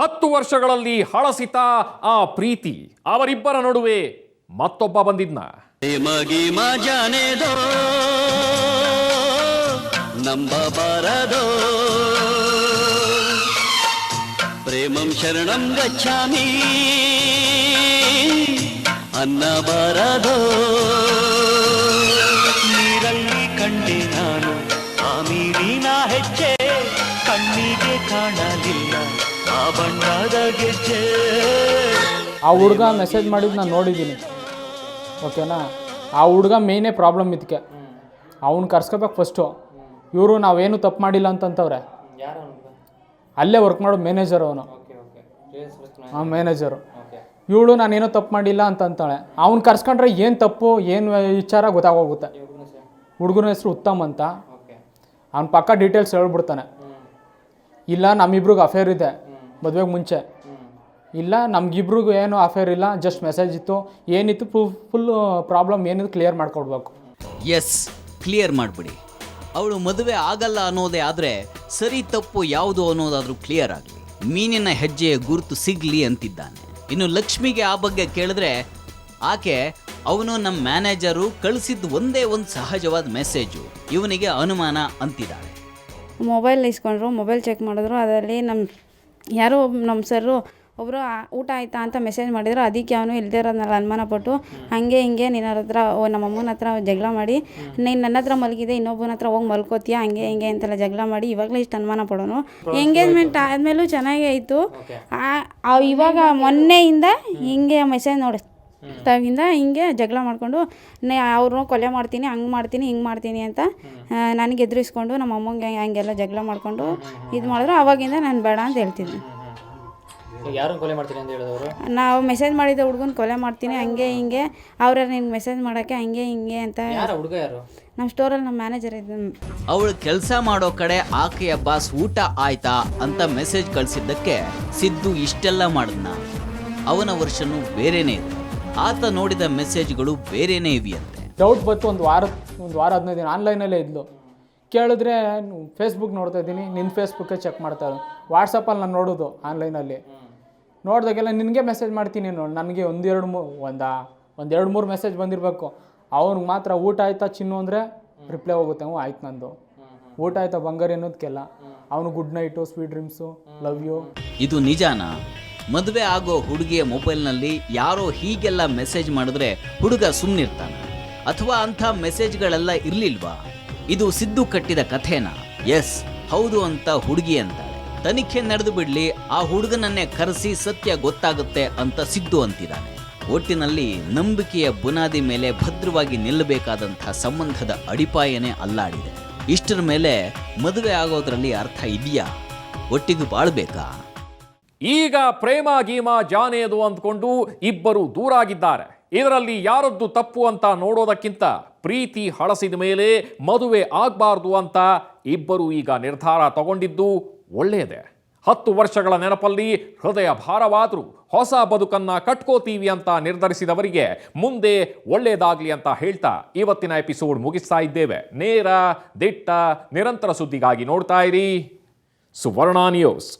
ಹತ್ತು ವರ್ಷಗಳಲ್ಲಿ ಹಳಸಿತ ಆ ಪ್ರೀತಿ. ಅವರಿಬ್ಬರ ನಡುವೆ ಮತ್ತೊಬ್ಬ ಬಂದಿದ್ನ. ಮಗಿ ನಂಬ ಬರದೋ. ಪ್ರೇಮಂ ಶರಣಂ ಗಚ್ಚಾಮಿ ಅನ್ನಬಾರದೋ ಕಾಣಲಿಲ್ಲ. ಆ ಬಣ್ಣದ ಗೆಜ್ಜೆ. ಆ ಹುಡುಗ ಮೆಸೇಜ್ ಮಾಡಿದ್ದು ನಾನು ನೋಡಿದ್ದೀನಿ. ಓಕೆನಾ ಆ ಹುಡುಗ ಮೇಯ್ನೇ ಪ್ರಾಬ್ಲಮ್ ಇದಕ್ಕೆ ಅವ್ನು ಕರ್ಸ್ಕೋಬೇಕು ಫಸ್ಟು ಇವರು ನಾವೇನು ತಪ್ಪು ಮಾಡಿಲ್ಲ ಅಂತಂತವ್ರೆ. ಅಲ್ಲೇ ವರ್ಕ್ ಮಾಡೋ ಮ್ಯಾನೇಜರ್ ಅವನು. ಹಾಂ ಮ್ಯಾನೇಜರು ಇವಳು ನಾನೇನೋ ತಪ್ಪು ಮಾಡಿಲ್ಲ ಅಂತಂತಾಳೆ. ಅವ್ನು ಕರ್ಸ್ಕೊಂಡ್ರೆ ಏನು ತಪ್ಪು ಏನು ವಿಚಾರ ಗೊತ್ತಾಗೋಗುತ್ತೆ. ಹುಡುಗನ ಹೆಸರು ಉತ್ತಮ್ ಅಂತ. ಅವ್ನ ಪಕ್ಕ ಡೀಟೇಲ್ಸ್ ಹೇಳ್ಬಿಡ್ತಾನೆ. ಇಲ್ಲ, ನಮ್ಮಿಬ್ರಿಗೆ ಅಫೇರ್ ಇದೆ. ಮದುವೆಗೆ ಮುಂಚೆ. ಇಲ್ಲ, ನಮ್ಗಿಬ್ರಿಗೂ ಏನು ಅಫೇರ್ ಇಲ್ಲ ಜಸ್ಟ್ ಮೆಸೇಜ್ ಇತ್ತು. ಏನಿತ್ತು ಫುಲ್ ಪ್ರಾಬ್ಲಮ್ ಏನಿತ್ತು ಕ್ಲಿಯರ್ ಮಾಡ್ಕೊಡ್ಬೇಕು. ಎಸ್ ಕ್ಲಿಯರ್ ಮಾಡಿಬಿಡಿ. ಅವಳು ಮದುವೆ ಆಗಲ್ಲ ಅನ್ನೋದೇ ಆದರೆ ಸರಿ ತಪ್ಪು ಯಾವುದು ಅನ್ನೋದಾದರೂ ಕ್ಲಿಯರ್ ಆಗಲಿ. ಮೀನಿನ ಹೆಜ್ಜೆಯ ಗುರುತು ಸಿಗ್ಲಿ ಅಂತಿದ್ದಾನೆ. ಇನ್ನು ಲಕ್ಷ್ಮಿಗೆ ಆ ಬಗ್ಗೆ ಕೇಳಿದ್ರೆ ಆಕೆ ಅವನು ನಮ್ಮ ಮ್ಯಾನೇಜರು ಕಳಿಸಿದ್ದು ಒಂದೇ ಒಂದು ಸಹಜವಾದ ಮೆಸೇಜು ಇವನಿಗೆ ಅನುಮಾನ ಅಂತಿದ್ದಾಳೆ. ಮೊಬೈಲ್ ಇಸ್ಕೊಂಡ್ರು ಮೊಬೈಲ್ ಚೆಕ್ ಮಾಡಿದ್ರು. ಅದರಲ್ಲಿ ನಮ್ಮ ಯಾರೋ ಒಬ್ಬ ನಮ್ಮ ಸರ್ರು ಒಬ್ಬರು ಊಟ ಆಯಿತಾ? ಅಂತ ಮೆಸೇಜ್ ಮಾಡಿದ್ರು. ಅದಕ್ಕೆ ಅವನು ಇಲ್ಲದೆ ಇರೋದ್ನಲ್ಲ ಅನುಮಾನ ಪಟ್ಟು ಹಾಗೆ ಹಿಂಗೆ ನಿನ್ನ ಹತ್ರ ಓ ನಮ್ಮ ಅಮ್ಮನ ಹತ್ರ ಜಗಳ ಮಾಡಿ ನೀನು ನನ್ನ ಹತ್ರ ಮಲಗಿದೆ ಇನ್ನೊಬ್ಬನ ಹತ್ರ ಹೋಗಿ ಮಲ್ಕೋತೀಯ? ಹಂಗೆ ಹಿಂಗೆ ಅಂತೆಲ್ಲ ಜಗಳ ಮಾಡಿ ಇವಾಗಲೇ ಇಷ್ಟು ಅನುಮಾನ ಪಡೋನು. ಎಂಗೇಜ್ಮೆಂಟ್ ಆದಮೇಲೂ ಚೆನ್ನಾಗೇ ಇತ್ತು. ಇವಾಗ ಮೊನ್ನೆಯಿಂದ ಹಿಂಗೆ ಮೆಸೇಜ್ ನೋಡಿ ತಾವಿಂದ ಹಿಂಗೆ ಜಗಳ ಮಾಡಿಕೊಂಡು ನೇ ಅವ್ರನ್ನ ಕೊಲೆ ಮಾಡ್ತೀನಿ ಹಂಗೆ ಮಾಡ್ತೀನಿ ಹಿಂಗೆ ಮಾಡ್ತೀನಿ ಅಂತ ನನಗೆ ಎದುರಿಸ್ಕೊಂಡು ನಮ್ಮ ಅಮ್ಮಂಗೆ ಹಂಗೆಲ್ಲ ಜಗಳ ಮಾಡಿಕೊಂಡು ಇದು ಮಾಡಿದ್ರು. ಅವಾಗಿಂದ ನಾನು ಬೇಡ ಅಂತ ಹೇಳ್ತಿದ್ದೆ. ಯಾರು ಕೊಲೆ ಮಾಡ್ತೀನಿ ಅಂತ ಹೇಳಿದವರು? ನಾವು ಮೆಸೇಜ್ ಮಾಡಿದ ಹುಡುಗನ ಕೊಲೆ ಮಾಡ್ತೀನಿ ಹಂಗೆ ಹಿಂಗೆ ಅವ್ರ ನಿನ್ಗೆ ಮೆಸೇಜ್ ಮಾಡೋಕ್ಕೆ ಹಂಗೆ ಹಿಂಗೆ ಅಂತ ಯಾರು ಹುಡುಗ ಯಾರು? ನಮ್ಮ ಸ್ಟೋರಲ್ಲಿ ನಮ್ಮ ಮ್ಯಾನೇಜರ್ ಇದ್ದ. ಅವಳು ಕೆಲಸ ಮಾಡೋ ಕಡೆ ಆಕೆಯ ಬಾಸ್ ಊಟ ಆಯ್ತಾ ಅಂತ ಮೆಸೇಜ್ ಕಳಿಸಿದ್ದಕ್ಕೆ ಸಿದ್ದು ಇಷ್ಟೆಲ್ಲ ಮಾಡಿದ್ನ. ಅವನ ವರ್ಷನು ಬೇರೆನೇ ಇದೆ ಆತ ನೋಡಿದ ಮೆಸೇಜ್ಗಳು ಬೇರೆನೇ ಇವೆಯಂತೆ. ಡೌಟ್ ಬಂತು ಒಂದು ವಾರ ಒಂದು ವಾರ ಹದಿನೈದು ದಿನ ಆನ್ಲೈನಲ್ಲೇ ಇದ್ಲು. ಕೇಳಿದ್ರೆ ಫೇಸ್ಬುಕ್ ನೋಡ್ತಾ ಇದ್ದೀನಿ ನಿನ್ನ ಫೇಸ್ಬುಕ್ಕೇ ಚೆಕ್ ಮಾಡ್ತಾ ಇರೋದು. ವಾಟ್ಸಪ್ಪಲ್ಲಿ ನಾನು ನೋಡೋದು ಆನ್ಲೈನಲ್ಲಿ. ನೋಡಿದಾಗೆಲ್ಲ ನಿನಗೆ ಮೆಸೇಜ್ ಮಾಡ್ತೀನಿ ನೋಡಿ ನನಗೆ ಒಂದೆರಡು ಮೂ ಒಂದು ಒಂದೆರಡು ಮೂರು ಮೆಸೇಜ್ ಬಂದಿರಬೇಕು. ಅವ್ನಿಗೆ ಮಾತ್ರ ಊಟ ಆಯ್ತಾ ಚಿನ್ನು ಅಂದರೆ ರಿಪ್ಲೈ ಹೋಗುತ್ತೆ. ಹ್ಞೂ ಆಯ್ತು ನಂದು. ಊಟ ಆಯ್ತಾ ಬಂಗಾರ ಅನ್ನೋದಕ್ಕೆಲ್ಲ ಅವನು good night sweet dreams love you ಇದು ನಿಜಾನಾ? ಮದುವೆ ಆಗೋ ಹುಡುಗಿಯ ಮೊಬೈಲ್ನಲ್ಲಿ ಯಾರೋ ಹೀಗೆಲ್ಲ ಮೆಸೇಜ್ ಮಾಡಿದ್ರೆ ಹುಡುಗ ಸುಮ್ಮನಿರ್ತಾನೆ ಅಥವಾ ಅಂಥ ಮೆಸೇಜ್ಗಳೆಲ್ಲ ಇರ್ಲಿಲ್ವಾ? ಇದು ಸಿದ್ದು ಕಟ್ಟಿದ ಕಥೆನಾ? ಎಸ್, ಹೌದು ಅಂತ ಹುಡುಗಿ ಅಂತಾಳೆ. ತನಿಖೆ ನಡೆದು ಬಿಡ್ಲಿ, ಆ ಹುಡುಗನನ್ನೇ ಕರೆಸಿ ಸತ್ಯ ಗೊತ್ತಾಗುತ್ತೆ ಅಂತ ಸಿದ್ದು ಅಂತಿದ್ದಾನೆ. ಒಟ್ಟಿನಲ್ಲಿ ನಂಬಿಕೆಯ ಬುನಾದಿ ಮೇಲೆ ಭದ್ರವಾಗಿ ನಿಲ್ಲಬೇಕಾದಂಥ ಸಂಬಂಧದ ಅಡಿಪಾಯನೇ ಅಲ್ಲಾಡಿದೆ. ಇಷ್ಟರ ಮೇಲೆ ಮದುವೆ ಆಗೋದ್ರಲ್ಲಿ ಅರ್ಥ ಇದೆಯಾ? ಒಟ್ಟಿಗೆ ಬಾಳ್ಬೇಕಾ? ಈಗ ಪ್ರೇಮ ಗೀಮ ಜಾನೇದು ಅಂದ್ಕೊಂಡು ಇಬ್ಬರು ದೂರಾಗಿದ್ದಾರೆ. ಇದರಲ್ಲಿ ಯಾರದ್ದು ತಪ್ಪು ಅಂತ ನೋಡೋದಕ್ಕಿಂತ ಪ್ರೀತಿ ಹಳಸಿದ ಮೇಲೆ ಮದುವೆ ಆಗಬಾರ್ದು ಅಂತ ಇಬ್ಬರು ಈಗ ನಿರ್ಧಾರ ತಗೊಂಡಿದ್ದು ಒಳ್ಳೆಯದೇ. ಹತ್ತು ವರ್ಷಗಳ ನೆನಪಲ್ಲಿ ಹೃದಯ ಭಾರವಾದರೂ ಹೊಸ ಬದುಕನ್ನ ಕಟ್ಕೋತೀವಿ ಅಂತ ನಿರ್ಧರಿಸಿದವರಿಗೆ ಮುಂದೆ ಒಳ್ಳೆಯದಾಗಲಿ ಅಂತ ಹೇಳ್ತಾ ಇವತ್ತಿನ ಎಪಿಸೋಡ್ ಮುಗಿಸ್ತಾ ಇದ್ದೇವೆ. ನೇರ ದಿಟ್ಟ ನಿರಂತರ ಸುದ್ದಿಗಾಗಿ ನೋಡ್ತಾ ಇರಿ. ಸುವರ್ಣ ನ್ಯೂಸ್.